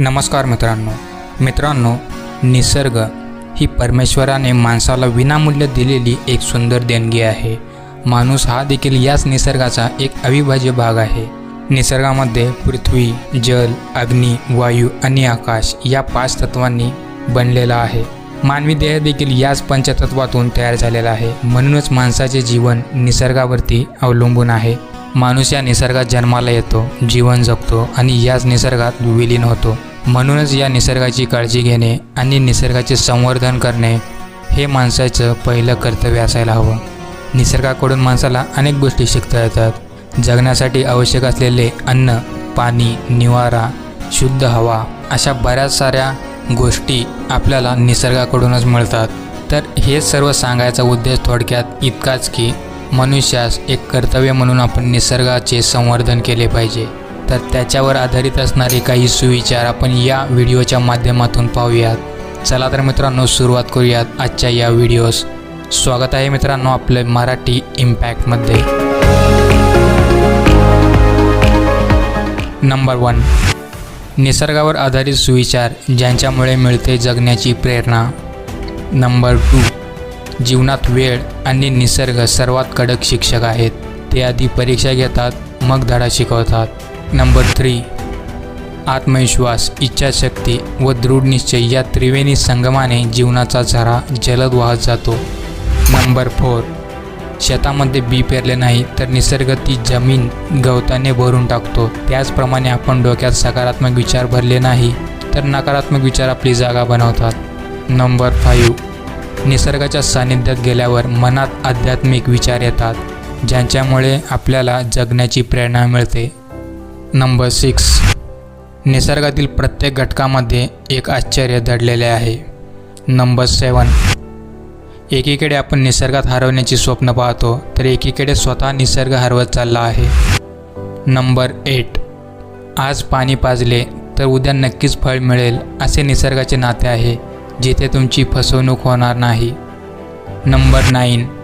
नमस्कार मित्रांनो. मित्रांनो निसर्ग ही परमेश्वराने माणसाला विनामूल्य दिलेली एक सुंदर देणगी आहे. माणूस हा देखील याच निसर्गाचा एक अविभाज्य भाग आहे. निसर्गामध्ये पृथ्वी जल अग्नी वायू आणि आकाश या पाच तत्वांनी बनलेला आहे. मानवी देह देखील याच पंचतत्वातून तयार झालेला आहे. म्हणूनच माणसाचे जीवन निसर्गावरती अवलंबून आहे. माणूस या निसर्गात जन्माला येतो जीवन जगतो आणि याच निसर्गात विलीन होतो. म्हणूनच या निसर्गाची काळजी घेणे आणि निसर्गाचे संवर्धन करणे हे माणसाचं पहिलं कर्तव्य असायला हवं. निसर्गाकडून माणसाला अनेक गोष्टी शिकता येतात. जगण्यासाठी आवश्यक असलेले अन्न पाणी निवारा शुद्ध हवा अशा बऱ्याच साऱ्या गोष्टी आपल्याला निसर्गाकडूनच मिळतात. तर हे सर्व सांगायचा उद्देश थोडक्यात इतकाच की मनुष्यास एक कर्तव्य म्हणून आपण निसर्गाचे संवर्धन केले पाहिजे. तर त्याच्यावर आधारित असणारे काही सुविचार आपण या व्हिडिओच्या माध्यमातून पाहूयात. चला तर मित्रांनो सुरुवात करूयात आजच्या या व्हिडिओस. स्वागत आहे मित्रांनो आपलं मराठी इम्पॅक्टमध्ये नंबर वन निसर्गावर आधारित सुविचार ज्यांच्यामुळे मिळते जगण्याची प्रेरणा. नंबर टू जीवनात वेळ आणि निसर्ग सर्वात कडक शिक्षक आहेत. ते आधी परीक्षा घेतात मग धडा शिकवतात. Number three. आत्मविश्वास इच्छाशक्ती व दृढ निश्चय या त्रिवेणी संगमाने जीवनाचा झरा जलद वाहत जातो. Number four. शेतामध्ये बी पेरले नाही तर निसर्ग ती जमीन गवताने भरून टाकतो. त्याचप्रमाणे आपण डोक्यात सकारात्मक विचार भरले नाही तर नकारात्मक विचार आपली जागा बनवतात. Number five. निसर्गाच्या सानिध्यात गेल्यावर मनात आध्यात्मिक विचार येतात ज्यांच्यामुळे आपल्याला जगण्याची प्रेरणा मिळते. Number six. निसर्गातील प्रत्येक घटकामध्ये एक आश्चर्य दडलेले आहे. नंबर सेवन एकीकडे आपण निसर्गात हरवण्याची स्वप्न पाहतो तर एकीकडे स्वतः निसर्ग हरवत चालला आहे. Number eight. आज पाणी पाजले तर उद्या नक्कीच फळ मिळेल असे निसर्गाचे नाते आहे जिथे तुमची फसवणूक होणार नाही. Number nine.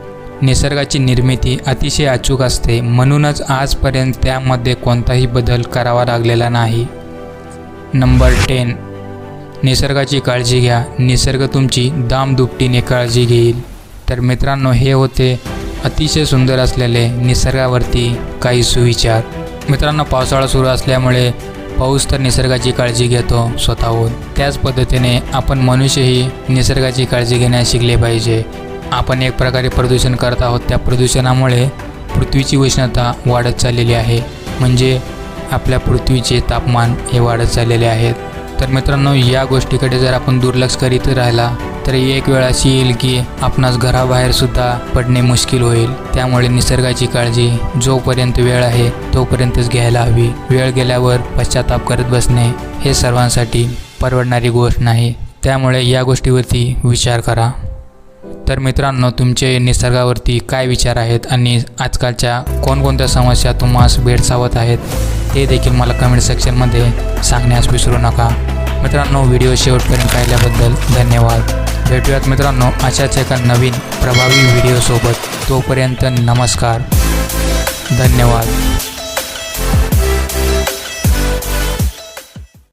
निसर्गाची निर्मिती अतिशय अचूक असते म्हणूनच आजपर्यंत त्यामध्ये कोणताही बदल करावा लागलेला नाही. Number ten. निसर्गाची काळजी घ्या. निसर्ग तुमची दामदुपटीने काळजी घेईल. तर मित्रांनो हे होते अतिशय सुंदर असलेले निसर्गावरती काही सुविचार. मित्रांनो पावसाळा सुरू असल्यामुळे पाऊस तर निसर्गाची काळजी घेतो स्वतःहून. त्याच पद्धतीने आपण मनुष्यही निसर्गाची काळजी घेण्यास शिकले पाहिजे. आपण एक प्रकारे प्रदूषण करत आहोत. त्या प्रदूषणामुळे पृथ्वीची उष्णता वाढत चाललेली आहे. म्हणजे आपल्या पृथ्वीचे तापमान हे वाढत चाललेले आहेत तर मित्रांनो या गोष्टीकडे जर आपण दुर्लक्ष करीत राहिला तर एक वेळ अशी येईल की आपणास घराबाहेर सुद्धा पडणे मुश्किल होईल. त्यामुळे निसर्गाची काळजी जोपर्यंत वेळ आहे तोपर्यंतच घ्यायला हवी. वेळ गेल्यावर पश्चाताप करत बसणे हे सर्वांसाठी परवडणारी गोष्ट नाही. त्यामुळे या गोष्टीवरती विचार करा. तर मित्रांनो तुमचे निसर्गावरती काय विचार आहेत आणि आजकालच्या कोणकोणत्या समस्या तुम्हाला भेडसावत आहेत ते देखील मला कमेंट सेक्शनमध्ये सांगण्यास विसरू नका. मित्रांनो व्हिडिओ शेवटपर्यंत पाहिल्याबद्दल धन्यवाद. भेटूयात मित्रांनो अशाच एका नवीन प्रभावी व्हिडिओसोबत तोपर्यंत नमस्कार. धन्यवाद.